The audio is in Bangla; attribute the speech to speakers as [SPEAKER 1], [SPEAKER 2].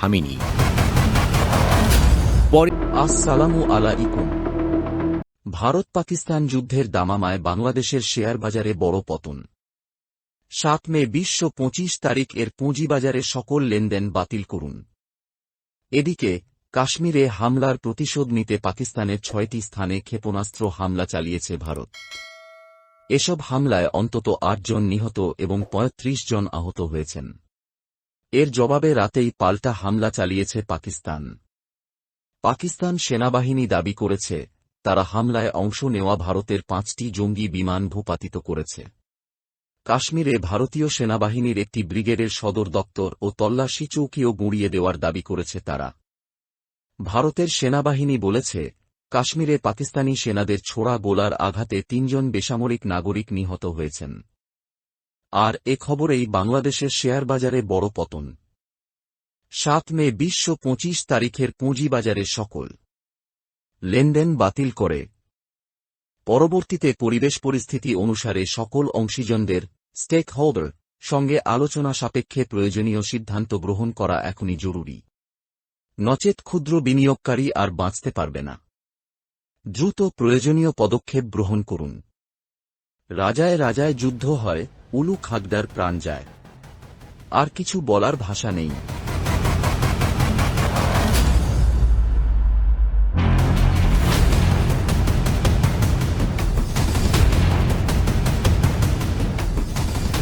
[SPEAKER 1] থামেনি পরে,
[SPEAKER 2] আসসালামু আলাইকুম। ভারত পাকিস্তান যুদ্ধের দামামায় বাংলাদেশের শেয়ার বাজারে বড় পতন। সাত মে বিশশো পঁচিশ তারিখ এর পুঁজিবাজারে সকল লেনদেন বাতিল করুন। এদিকে, কাশ্মীরে হামলার প্রতিশোধ নিতে পাকিস্তানের ছয়টি স্থানে ক্ষেপণাস্ত্র হামলা চালিয়েছে ভারত। এসব হামলায় অন্তত আটজন নিহত এবং ৩৫ জন আহত হয়েছেন। এর জবাবে রাতেই পাল্টা হামলা চালিয়েছে পাকিস্তান। পাকিস্তান সেনাবাহিনী দাবি করেছে, তারা হামলায় অংশ নেওয়া ভারতের পাঁচটি জঙ্গি বিমান ভূপাতিত করেছে। কাশ্মীরে ভারতীয় সেনাবাহিনীর একটি ব্রিগেডের সদর দপ্তর ও তল্লাশি চৌকিও গুঁড়িয়ে দেওয়ার দাবি করেছে তারা। ভারতের সেনাবাহিনী বলেছে, কাশ্মীরে পাকিস্তানি সেনাদের ছোড়া গোলার আঘাতে তিনজন বেসামরিক নাগরিক নিহত হয়েছেন। আর এ খবরেই বাংলাদেশের শেয়ার বাজারে বড় পতন। সাত মে বিশ্ব পঁচিশ তারিখের পুঁজিবাজারে সকল লেনদেন বাতিল করে। পরবর্তীতে পরিবেশ পরিস্থিতি অনুসারে সকল অংশীজনদের স্টেক হোল্ডার সঙ্গে আলোচনা সাপেক্ষে প্রয়োজনীয় সিদ্ধান্ত গ্রহণ করা এখনই জরুরি। নচেত ক্ষুদ্র বিনিয়োগকারী আর বাঁচতে পারবে না। দ্রুত প্রয়োজনীয় পদক্ষেপ গ্রহণ করুন। রাজায় রাজায় যুদ্ধ হয় উলু খাগদার প্রাণ যায়। আর কিছু বলার ভাষা নেই।